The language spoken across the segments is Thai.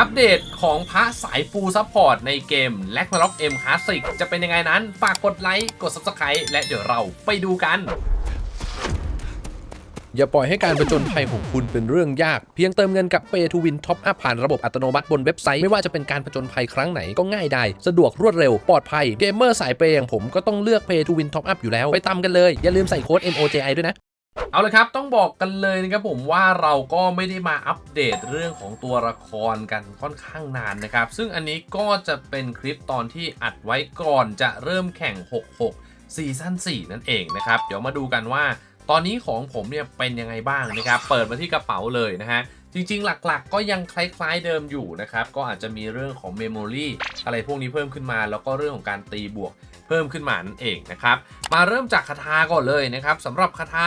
อัปเดตของพระสายฟูลซัพพอร์ตในเกม l a g n a r o k M Classic จะเป็นยังไงนั้น ฝากกดไลค์ กด Subscribe และเดี๋ยวเราไปดูกัน อย่าปล่อยให้การประจนภัยของคุณเป็นเรื่องยาก เพียงเติมเงินกับ Pay to Win Top Up ผ่านระบบอัตโนมัติบนเว็บไซต์ ไม่ว่าจะเป็นการประจนภัยครั้งไหนก็ง่ายได้ สะดวกรวดเร็ว ปลอดภัย เกมเมอร์สายเปย์อย่างผมก็ต้องเลือก Pay to Win Top Up อยู่แล้ว ไปตามกันเลย อย่าลืมใส่โค้ด MOJI ด้วยนะ เอาละครับ ต้องบอกกันเลยนะครับผมว่าเราก็ไม่ได้มาอัปเดตเรื่องของตัวละครกันค่อนข้างนานนะครับ ซึ่งอันนี้ก็จะเป็นคลิปตอนที่อัดไว้ก่อนจะเริ่มแข่ง 66 ซีซั่น 4 นั่นเองนะครับ เดี๋ยวมาดูกันว่าตอนนี้ของผมเนี่ยเป็นยังไงบ้างนะครับ เปิดมาที่กระเป๋าเลยนะฮะ จริงๆ หลักๆ ก็ยังคล้ายๆเดิมอยู่นะครับ ก็อาจจะมีเรื่องของเมมโมรีอะไรพวกนี้เพิ่มขึ้นมา แล้วก็เรื่องของการตีบวกเพิ่มขึ้นมานั่นเองนะครับ มาเริ่มจากคาถาก่อนเลยนะครับสำหรับคาถา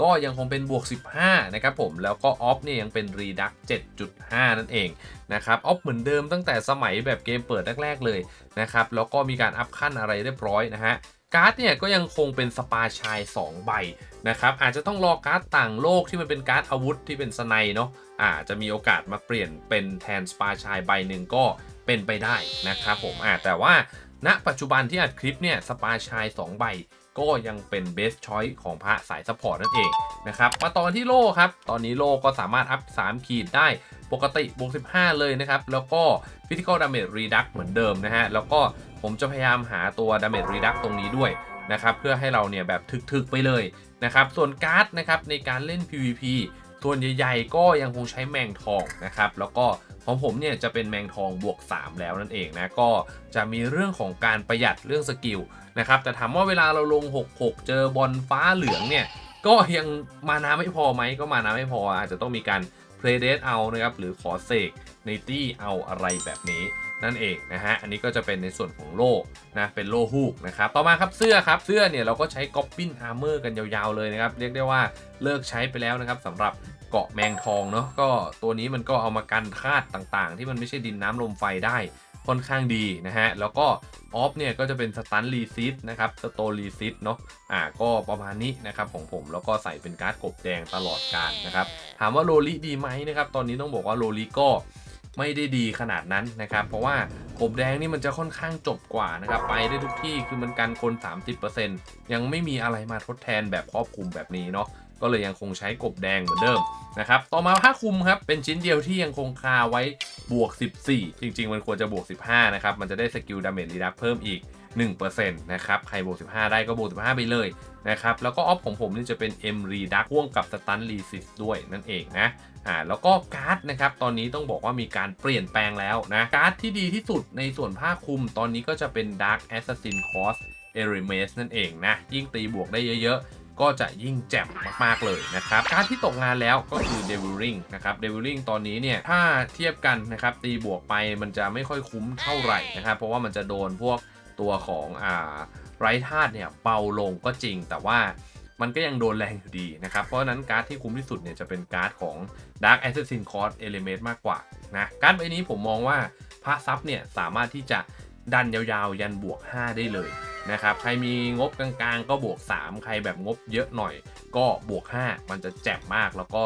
ก็ยังคงเป็นบวก 15 นะครับผม แล้วก็ออฟเนี่ยยังเป็นรีดัก7.5 นั่นเองนะครับออฟเหมือนเดิมตั้งแต่สมัยแบบเกมเปิดแรกๆเลยนะครับ แล้วก็มีการอัพขั้นอะไรเรียบร้อยนะฮะการ์ดเนี่ยก็ยังคงเป็นสปาชาย 2 ใบนะครับอาจจะต้องรอการ์ดต่างโลกที่มันเป็นการ์ดอาวุธที่เป็นสไนเนาะอาจจะมีโอกาสมาเปลี่ยนเป็นแทนสปาชายใบหนึ่งก็เป็นไปได้นะครับผมอ่าแต่ว่าณปัจจุบันที่อัดคลิปเนี่ยสปาชาย 2 ใบ ก็ยังเป็นเบสชอยของพระสายซัพพอร์ตนั่นเองนะครับมาตอนที่โล่ครับ ตอนนี้โล่ก็สามารถอัพ 3 ขีดได้ปกติบวก15 เลยนะครับ แล้วก็ Physical Damage Reduct เหมือนเดิมนะฮะ แล้วก็ผมจะพยายามหาตัว Damage Reduct ตรงนี้ด้วยนะครับเพื่อให้เราเนี่ยแบบถึกๆไปเลยนะครับ ส่วนการ์ดนะครับในการเล่น PVP ส่วนใหญ่ๆก็ยังคงใช้แมงทองนะครับ แล้วก็ ของผมเนี่ยจะเป็นแมงทองบวก 3 แล้วนั่นเองนะก็จะมีเรื่องของการประหยัดเรื่องสกิลนะครับแต่ถามว่าเวลาเราลง 66 เจอบอลฟ้าเหลืองเนี่ยก็ยังมานาไม่พอไหมก็มานาไม่พออาจจะต้องมีการเพลย์เดทเอานะครับหรือขอเสกในตี้เอาอะไรแบบนี้นั่นเองนะฮะ อันนี้ก็จะเป็นในส่วนของโล่นะ เป็นโล่ฮูกนะครับ ต่อมาครับเสื้อครับ เสื้อเนี่ยเราก็ใช้ก๊อปปิ้นอาร์เมอร์กันยาวๆเลยนะครับ เรียกได้ว่าเลิกใช้ไปแล้วนะครับสำหรับ เกาะแมงทองเนาะก็ตัวนี้มันก็เอามากันธาตุต่างๆ ที่มันไม่ใช่ดินน้ำลมไฟได้ค่อนข้างดีนะฮะ แล้วก็ออฟเนี่ยก็จะเป็นสตันรีซิตนะครับสโตรีซิตเนาะอ่าก็ประมาณนี้นะครับของผมแล้วก็ใส่เป็นการ์ดกบแดงตลอดการนะครับ ถามว่าโรลิดีไหมนะครับ ตอนนี้ต้องบอกว่าโรลิก็ไม่ได้ดีขนาดนั้นนะครับ เพราะว่ากบแดงนี่มันจะค่อนข้างจบกว่านะครับ ไปได้ทุกที่คือมันกันคน 30%ยังไม่มีอะไรมาทดแทนแบบครอบคลุมแบบนี้เนาะ ก็เลยยังคงใช้กบแดงเหมือนเดิมนะครับ ต่อมาผ้าคลุมครับ เป็นชิ้นเดียวที่ยังคงคาไว้บวก 14 จริง ๆ มันควรจะบวก 15 นะครับ มันจะได้สกิลดาเมจรีดักเพิ่มอีก 1%นะครับ ใครบวก 15 ได้ก็บวก 15 ไปเลยนะครับ แล้วก็ออฟของผมนี่จะเป็น M Reduct พ่วงกับ Stun Resist ด้วยนั่นเองนะอ่าแล้วก็การ์ดนะครับ ตอนนี้ต้องบอกว่ามีการเปลี่ยนแปลงแล้วนะ การ์ดที่ดีที่สุดในส่วนผ้าคลุมตอนนี้ก็จะเป็น Dark Assassin Cross e r i m e s นั่นเองนะ ยิ่งตีบวกได้เยอะๆ ก็จะยิ่งแจ่มมาก ๆ เลยนะครับ การที่ตกงานแล้วก็คือ Devil i n g นะครับ Devil i n g ตอนนี้เนี่ย ถ้าเทียบกันนะครับ ตีบวกไปมันจะไม่ค่อยคุ้มเท่าไหร่นะครับ เพราะว่ามันจะโดนพวกตัวของอ่าไรธาตุเนี่ยเบาลงก็จริงแต่ว่ามันก็ยังโดนแรงอยู่ดีนะครับ เพราะฉะนั้นการ์ดที่คุ้มที่สุดเนี่ยจะเป็นการ์ดของ Dark Assassin Cross Element มากกว่านะการ์ดใบนี้ผมมองว่าพระซับเนี่ยสามารถที่จะดันยาวๆ ยันบวก 5 ได้เลย นะครับใครมีงบกลางๆ ก็บวก 3 ใครแบบงบเยอะหน่อย ก็บวก 5 มันจะแจ่มมากแล้วก็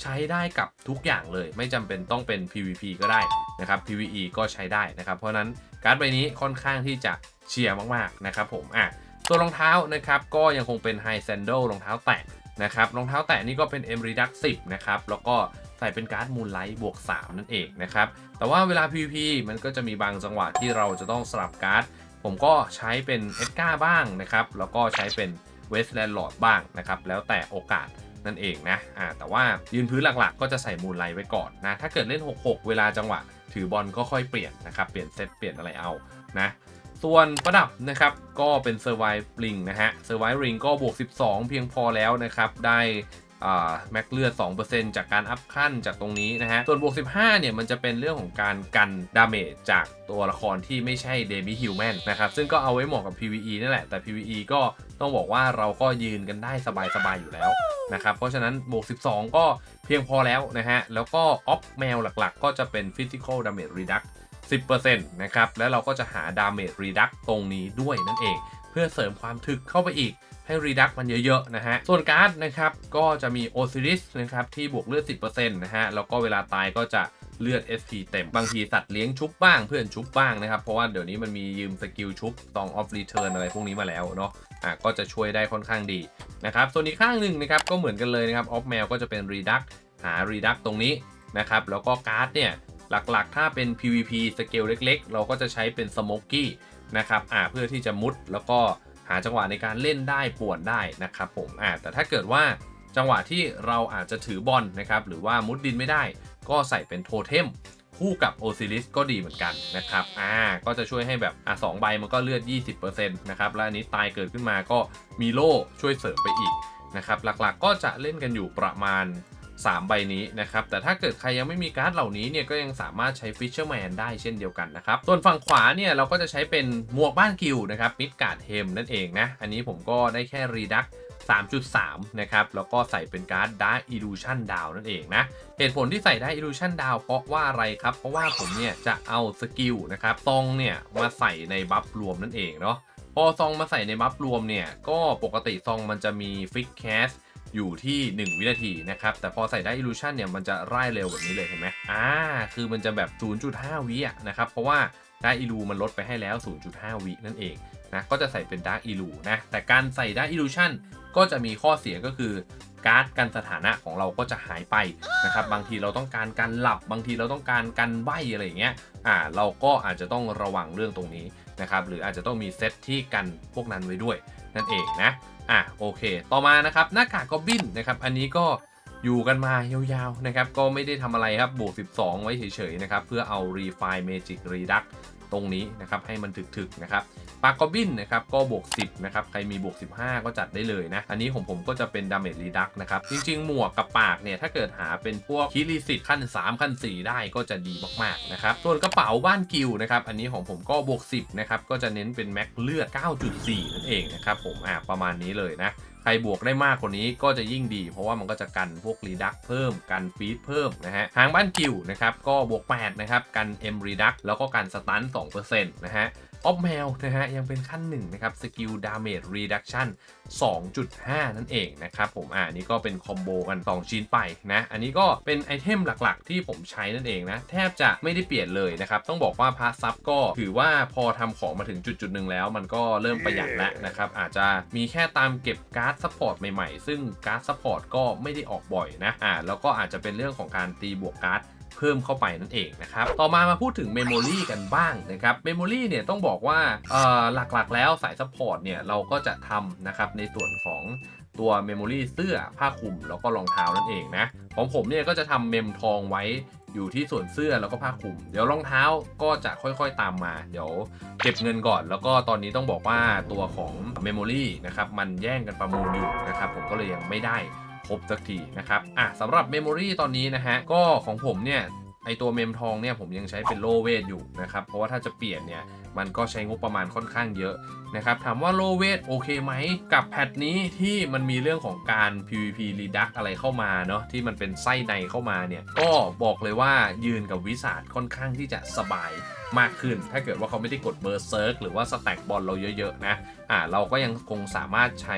ใช้ได้กับทุกอย่างเลย ไม่จำเป็นต้องเป็น PVP ก็ได้นะครับ PVE ก็ใช้ได้นะครับ เพราะนั้นการ์ดใบนี้ค่อนข้างที่จะเชียร์มากๆนะครับผมอะตัวรองเท้านะครับก็ยังคงเป็น High Sandal รองเท้าแตะนะครับรองเท้าแตะนี่ก็เป็น M Redux 10นะครับแล้วก็ใส่เป็นการ์ด Moonlight บวก 3 นั่นเองนะครับแต่ว่าเวลา PVP มันก็จะมีบางจังหวะที่เราจะต้องสลับการ์ด ผมก็ใช้เป็นเอ็ดการ์บ้างนะครับ แล้วก็ใช้เป็นเวสแลนด์ลอดบ้างนะครับ แล้วแต่โอกาสนั่นเองนะอ่าแต่ว่ายืนพื้นหลักๆ ก็จะใส่มูลไลท์ไว้ก่อนนะ ถ้าเกิดเล่น 6-6 เวลาจังหวะ ถือบอลก็ค่อยเปลี่ยนนะครับ เปลี่ยนเซตเปลี่ยนอะไรเอานะ ส่วนประดับนะครับ ก็เป็นเซอร์ไวริงนะฮะเซอร์ไวริงก็บวก 12 เพียงพอแล้วนะครับ ได้ แม็กเลือด 2%จากการอัพขั้นจากตรงนี้นะฮะ ส่วนบวก 15 เนี่ย มันจะเป็นเรื่องของการกันดาเมจจากตัวละครที่ไม่ใช่เดมิฮิวแมนนะครับ ซึ่งก็เอาไว้เหมาะกับ PVE นั่นแหละ แต่ PVE ก็ต้องบอกว่าเราก็ยืนกันได้สบายๆอยู่แล้วนะครับ เพราะฉะนั้นบวก 12 ก็เพียงพอแล้วนะฮะ แล้วก็ออฟแมวหลักๆ ก็จะเป็น Physical Damage Reduct 10%นะครับ แล้วเราก็จะหา Damage Reduct ตรงนี้ด้วยนั่นเอง เพื่อเสริมความถึกเข้าไปอีก ให้รีดักมันเยอะๆนะฮะ ส่วนการ์ดนะครับก็จะมีโอซิริสนะครับที่บวกเลือด 10%นะฮะ แล้วก็เวลาตายก็จะเลือด SP เต็ม บางทีสัตว์เลี้ยงชุบบ้างเพื่อนชุบบ้างนะครับ เพราะว่าเดี๋ยวนี้มันมียืมสกิลชุบตองออฟรีเทิร์นอะไรพวกนี้มาแล้วเนาะอะก็จะช่วยได้ค่อนข้างดีนะครับ ส่วนอีกข้างหนึ่งนะครับก็เหมือนกันเลยนะครับออฟแมวก็จะเป็นรีดักหารีดักตรงนี้นะครับแล้วก็การ์ดเนี่ยหลักๆ ถ้าเป็น PVP สเกลเล็ก ๆ เราก็จะใช้เป็นสโมกกี้นะครับอ่าเพื่อที่จะมุดแล้วก็ หาจังหวะในการเล่นได้ป่วนได้นะครับผมอ่าแต่ถ้าเกิดว่าจังหวะที่เราอาจจะถือบอลนะครับหรือว่ามุดดินไม่ได้ ก็ใส่เป็นโทเทมคู่กับโอซิลิสก็ดีเหมือนกันนะครับ อ่า ก็จะช่วยให้แบบ อะสองใบมันก็เลือด 20%นะครับ และอันนี้ตายเกิดขึ้นมาก็มีโล่ช่วยเสริมไปอีกนะครับ หลักๆก็จะเล่นกันอยู่ประมาณ 3 ใบนี้นะครับ แต่ถ้าเกิดใครยังไม่มีการ์ดเหล่านี้เนี่ยก็ยังสามารถใช้ Fisherman ได้เช่นเดียวกันนะครับ ส่วนฝั่งขวาเนี่ยเราก็จะใช้เป็นหมวกบ้านกิวนะครับมิดการ์ดเฮมนั่นเองนะ อันนี้ผมก็ได้แค่รีดัก3.3 นะครับ แล้วก็ใส่เป็นการ์ด Dark Illusion Down นั่นเองนะ เหตุผลที่ใส่ Dark Illusion Down เพราะว่าอะไรครับ เพราะว่าผมเนี่ยจะเอาสกิลนะครับซองเนี่ยมาใส่ในบัฟรวมนั่นเองเนาะ พอซองมาใส่ในบัฟรวมเนี่ย ก็ปกติซองมันจะมีฟิกแคส อยู่ที่ 1 วินาทีนะครับ แต่พอใส่ได้ Illusion เนี่ย มันจะไล่เร็วแบบนี้เลยเห็นไหมอ่า คือมันจะแบบ 0.5 วิอะนะครับ เพราะว่าได้อิลูมันลดไปให้แล้ว 0.5 วินั่นเองนะ ก็จะใส่เป็น Dark Illu นะ แต่การใส่ Dark Illusion ก็จะมีข้อเสียก็คือการ์ดกันสถานะของเราก็จะหายไปนะครับ บางทีเราต้องการการหลับบางทีเราต้องการการใบอะไรอย่างเงี้ย อ่า เราก็อาจจะต้องระวังเรื่องตรงนี้นะครับ หรืออาจจะต้องมีเซตที่กันพวกนั้นไว้ด้วยนั่นเองนะ อะโอเค ต่อมานะครับหน้ากากกอบบินนะครับ อันนี้ก็อยู่กันมายาวๆนะครับ ก็ไม่ได้ทำอะไรครับบวก 12 ไว้เฉยๆนะครับ เพื่อเอา Refine Magic Redux ตรงนี้นะครับให้มันถึกๆนะครับปากกอบบินนะครับก็บวก 10นะครับใครมีบวก 15 ก็จัดได้เลยนะ อันนี้ของผมก็จะเป็น Damage Redux นะครับ จริงๆ หมวกกับปากเนี่ย ถ้าเกิดหาเป็นพวกคิริสิตขั้น 3 ขั้น 4 ได้ก็จะดีมากๆนะครับ ส่วนกระเป๋าบ้านกิวนะครับ อันนี้ของผมก็บวก 10นะครับก็จะเน้นเป็นแม็กเลือด 9.4 นั่นเองนะครับผมอ่าประมาณนี้เลยนะใครบวกได้มากกว่านี้ก็จะยิ่งดี เพราะว่ามันก็จะกันพวกรีดักเพิ่ม กันฟีดเพิ่มนะฮะทางบ้านกิวนะครับก็บวก8นะครับกัน M Reduct แล้วก็กันสตัน2%นะฮะ ออฟแมวนะฮะยังเป็นขั้นหนึ่งนะครับสกิลดาเมจรีดักชัน2.5 นั่นเองนะครับผมอ่านี่ก็เป็นคอมโบกัน 2 ชิ้นไปนะ อันนี้ก็เป็นไอเทมหลักๆ ที่ผมใช้นั่นเองนะ แทบจะไม่ได้เปลี่ยนเลยนะครับ ต้องบอกว่าพาร์ทซับก็ถือว่าพอทำของมาถึงจุดๆหนึ่งแล้ว มันก็เริ่มประหยัดแล้วนะครับ อาจจะมีแค่ตามเก็บการ์ดซัพพอร์ตใหม่ๆ ซึ่งการ์ดซัพพอร์ตก็ไม่ได้ออกบ่อยนะอ่าแล้วก็อาจจะเป็นเรื่องของการตีบวกการ์ด เพิ่มเข้าไปนั่นเองนะครับ ต่อมามาพูดถึงเมมโมรีกันบ้างนะครับ เมมโมรีเนี่ยต้องบอกว่าหลักๆ แล้วสายซัพพอร์ตเนี่ยเราก็จะทำนะครับในส่วนของตัวเมมโมรีเสื้อผ้าคลุมแล้วก็รองเท้านั่นเองนะ ของผมเนี่ยก็จะทำเมมทองไว้อยู่ที่ส่วนเสื้อแล้วก็ผ้าคลุม เดี๋ยวรองเท้าก็จะค่อยๆตามมา เดี๋ยวเก็บเงินก่อน แล้วก็ตอนนี้ต้องบอกว่าตัวของเมมโมรีนะครับมันแย่งกันประมูลอยู่นะครับผมก็เลยยังไม่ได้ รบสักทีนะครับอะสำหรับเมมโมรีตอนนี้นะฮะก็ของผมเนี่ยไอตัวเมมทองเนี่ยผมยังใช้เป็นโลเวทอยู่นะครับเพราะว่าถ้าจะเปลี่ยนเนี่ย มันก็ใช้งบประมาณค่อนข้างเยอะนะครับถามว่าโลเวทโอเคไหมกับแพทนี้ที่มันมีเรื่องของการ PVP Redux อะไรเข้ามาเนาะที่มันเป็นไส้ในเข้ามาเนี่ย ก็บอกเลยว่ายืนกับวิสาดค่อนข้างที่จะสบายมากขึ้น ถ้าเกิดว่าเขาไม่ได้กดเบอร์เซิร์กหรือว่าสแต็กบอลเราเยอะๆนะอ่าเราก็ยังคงสามารถใช้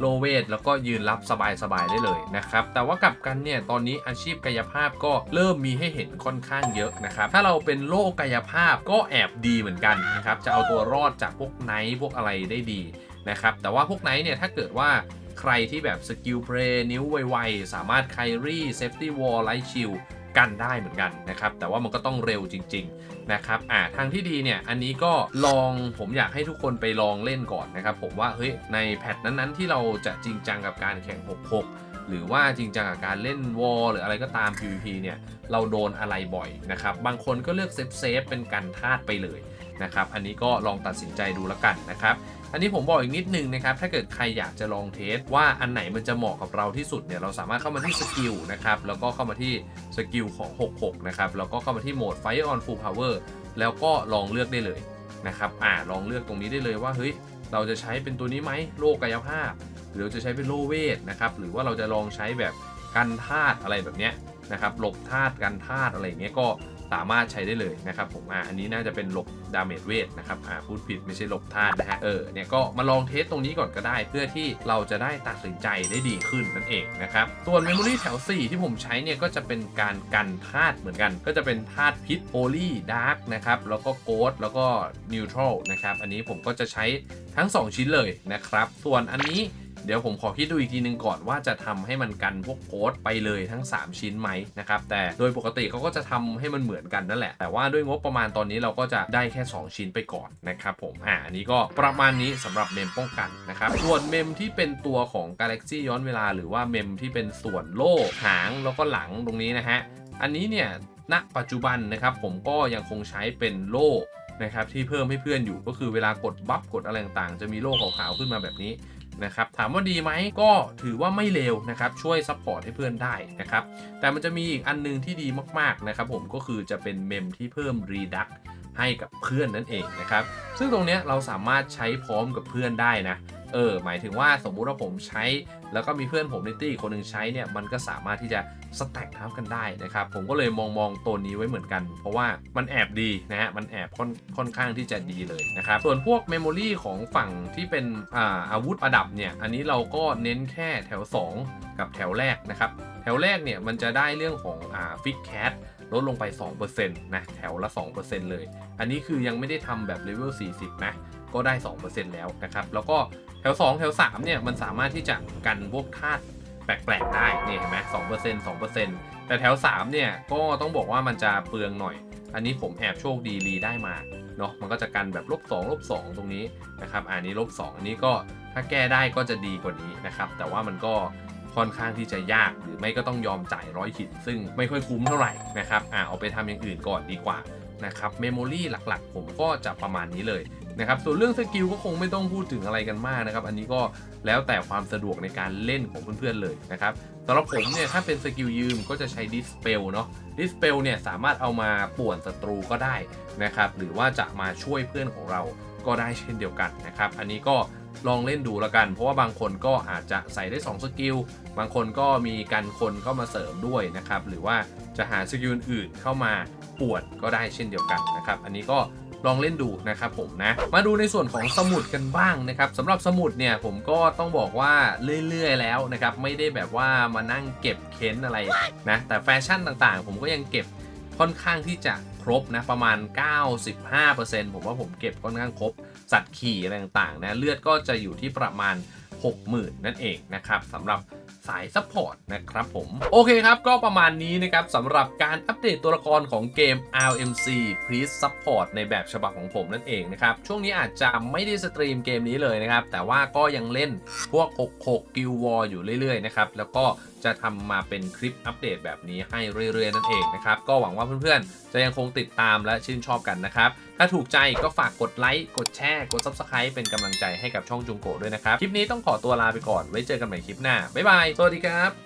โลเวทแล้วก็ยืนรับสบายๆได้เลยนะครับ แต่ว่ากับกันเนี่ย ตอนนี้อาชีพกายภาพก็เริ่มมีให้เห็นค่อนข้างเยอะนะครับ ถ้าเราเป็นโรคกายภาพก็แอบดีเหมือนกันนะครับจะเอาตัวรอดจากพวกไนท์พวกอะไรได้ดีนะครับแต่ว่าพวกไนท์เนี่ยถ้าเกิดว่าใครที่แบบสกิลเพลย์นิ้วไวๆ สามารถไครี่เซฟตี้วอลไลท์ชิลกันได้เหมือนกันนะครับ แต่ว่ามันก็ต้องเร็วจริง ๆ นะครับ อ่า ทางที่ดีเนี่ย อันนี้ก็ลอง ผมอยากให้ทุกคนไปลองเล่นก่อนนะครับ ผมว่า เฮ้ย ในแพทนั้นๆ ที่เราจะจริงจังกับการแข่ง 66 หรือว่าจริงจังกับการเล่นวอลหรืออะไรก็ตาม PVP เนี่ย เราโดนอะไรบ่อยนะครับ บางคนก็เลือกเซฟเซฟเป็นกันธาตุไปเลย นะครับ อันนี้ก็ลองตัดสินใจดูแล้วกันนะครับ อันนี้ผมบอกอีกนิดนึงนะครับ ถ้าเกิดใครอยากจะลองเทสว่าอันไหนมันจะเหมาะกับเราที่สุดเนี่ย เราสามารถเข้ามาที่สกิลนะครับ แล้วก็เข้ามาที่สกิลของ 66 นะครับ แล้วก็เข้ามาที่โหมด Fire on Full Power แล้วก็ลองเลือกได้เลยนะครับ อ่า ลองเลือกตรงนี้ได้เลยว่า เฮ้ย เราจะใช้เป็นตัวนี้ไหมโลกายภาพ หรือเราจะใช้เป็นโลเวทนะครับ หรือว่าเราจะลองใช้แบบกันธาตุอะไรแบบเนี้ยนะครับ หลบธาตุกันธาตุอะไรเงี้ยก็ สามารถใช้ได้เลยนะครับผมอ่าอันนี้น่าจะเป็นหลบดาเมจเวทนะครับอ่าพูดผิดไม่ใช่หลบธาตุนะฮะเออเนี่ยก็มาลองเทสตรงนี้ก่อนก็ได้ เพื่อที่เราจะได้ตัดสินใจได้ดีขึ้นนั่นเองนะครับส่วนเมมโมรี่แถว 4 ที่ผมใช้เนี่ยก็จะเป็นการกันธาตุเหมือนกัน ก็จะเป็นธาตุพิษโพลีดาร์กนะครับแล้วก็โกดแล้วก็นิวทรัลนะครับอันนี้ผมก็จะใช้ทั้ง 2 ชิ้นเลยนะครับส่วนอันนี้ เดี๋ยวผมขอคิดดูอีกทีนึงก่อนว่าจะทำให้มันกันพวกโค้ดไปเลยทั้ง 3 ชิ้นไหมนะครับแต่โดยปกติเขาก็จะทำให้มันเหมือนกันนั่นแหละ แต่ว่าด้วยงบประมาณตอนนี้เราก็จะได้แค่ 2 ชิ้นไปก่อนนะครับผมอ่าอันนี้ก็ประมาณนี้สำหรับเมมป้องกันนะครับส่วนเมมที่เป็นตัวของ Galaxy ย้อนเวลา หรือว่าเมมที่เป็นส่วนโล่หางแล้วก็หลังตรงนี้นะฮะอันนี้เนี่ยณปัจจุบันนะครับผมก็ยังคงใช้เป็นโล่นะครับที่เพิ่มให้เพื่อนอยู่ก็คือเวลากดบัฟกดอะไรต่างๆ จะมีโล่ขาวๆขึ้นมาแบบนี้ นะครับถามว่าดีไหมก็ถือว่าไม่เลวนะครับช่วยซัพพอร์ตให้เพื่อนได้นะครับแต่มันจะมีอีกอันนึงที่ดีมากๆนะครับผมก็คือจะเป็นเมมที่เพิ่มรีดักให้กับเพื่อนนั่นเองนะครับซึ่งตรงนี้เราสามารถใช้พร้อมกับเพื่อนได้นะ เออหมายถึงว่าสมมุติว่าผมใช้ แล้วก็มีเพื่อนผมในตี้คนหนึ่งใช้เนี่ยมันก็สามารถที่จะสแต็กทับกันได้นะครับผมก็เลยมองมองตัวนี้ไว้เหมือนกัน เพราะว่ามันแอบดีนะฮะมันแอบค่อนค่อนข้างที่จะดีเลยนะครับส่วนพวกเมมโมรีของฝั่งที่เป็นอ่าอาวุธประดับเนี่ยอันนี้เราก็เน้นแค่แถว 2 กับแถวแรกนะครับแถวแรกเนี่ยมันจะได้เรื่องของอ่าฟิกแคท ลดลงไป 2%นะแถวละ 2%เลย อันนี้คือยังไม่ได้ทำแบบเลเวล 40 นะ ก็ได้ 2%แล้วนะครับ แล้วก็แถว 2 แถว 3 เนี่ย มันสามารถที่จะกันพวกธาตุแปลกๆได้นี่เห็นไหม2% 2%แต่แถว3เนี่ยก็ต้องบอกว่ามันจะเปลืองหน่อย อันนี้ผมแอบโชคดีรีได้มาเนาะมันก็จะกันแบบลบ2ลบ2ตรงนี้นะครับอันนี้ลบ2อันนี้ก็ถ้าแก้ได้ก็จะดีกว่านี้นะครับ แต่ว่ามันก็ ค่อนข้างที่จะยาก หรือไม่ก็ต้องยอมจ่ายร้อยหิน ซึ่งไม่ค่อยคุ้มเท่าไหร่นะครับอ่าเอาไปทำอย่างอื่นก่อนดีกว่านะครับเมมโมรีหลักๆ ผมก็จะประมาณนี้เลยนะครับส่วนเรื่องสกิลก็คงไม่ต้องพูดถึงอะไรกันมากนะครับ อันนี้ก็แล้วแต่ความสะดวกในการเล่นของเพื่อนๆเลยนะครับสำหรับผมเนี่ยถ้าเป็นสกิลยืมก็จะใช้ดิสเปลเนาะดิสเปลเนี่ยสามารถเอามาป่วนศัตรูก็ได้นะครับหรือว่าจะมาช่วยเพื่อนของเราก็ได้เช่นเดียวกันนะครับ อันนี้ก็ ลองเล่นดูล้วกัน เพราะว่าบางคนก็อาจจะใส่ได้ 2 สกิล บางคนก็มีกันคนเข้ามาเสริมด้วยนะครับ หรือว่าจะหาสกิลอื่นเข้ามาปวนก็ได้เช่นเดียวกันนะครับ อันนี้ก็ลองเล่นดูนะครับผมนะ มาดูในส่วนของสมุดกันบ้างนะครับสำหรับสมุดเนี่ยผมก็ต้องบอกว่าเรื่อยๆแล้วนะครับ ไม่ได้แบบว่ามานั่งเก็บเค้นอะไรนะแต่แฟชั่นต่างๆ ผมก็ยังเก็บค่อนข้างที่จะครบนะประมาณ 95%ผมว่าผมเก็บค่อนข้างครบ สัตว์ขี่อะไรต่างๆนะเลือดก็จะอยู่ที่ประมาณ 60,000 นั่นเองนะครับสำหรับสายซัพพอร์ตนะครับผม โอเคครับก็ประมาณนี้นะครับสำหรับการอัปเดตตัวละครของเกม RMC Please Support ในแบบฉบับของผมนั่นเองนะครับ ช่วงนี้อาจจะไม่ได้สตรีมเกมนี้เลยนะครับ แต่ว่าก็ยังเล่นพวก 66 Guild War อยู่เรื่อยๆนะครับ แล้วก็ จะทำมาเป็นคลิปอัปเดตแบบนี้ให้เรื่อยๆนั่นเองนะครับ ก็หวังว่าเพื่อนๆ จะยังคงติดตามและชื่นชอบกันนะครับ ถ้าถูกใจก็ฝากกดไลค์ กดแชร์ กด Subscribe เป็นกำลังใจให้กับช่องจุงโกด้วยนะครับ คลิปนี้ต้องขอตัวลาไปก่อน ไว้เจอกันใหม่คลิปหน้า บ๊ายบาย สวัสดีครับ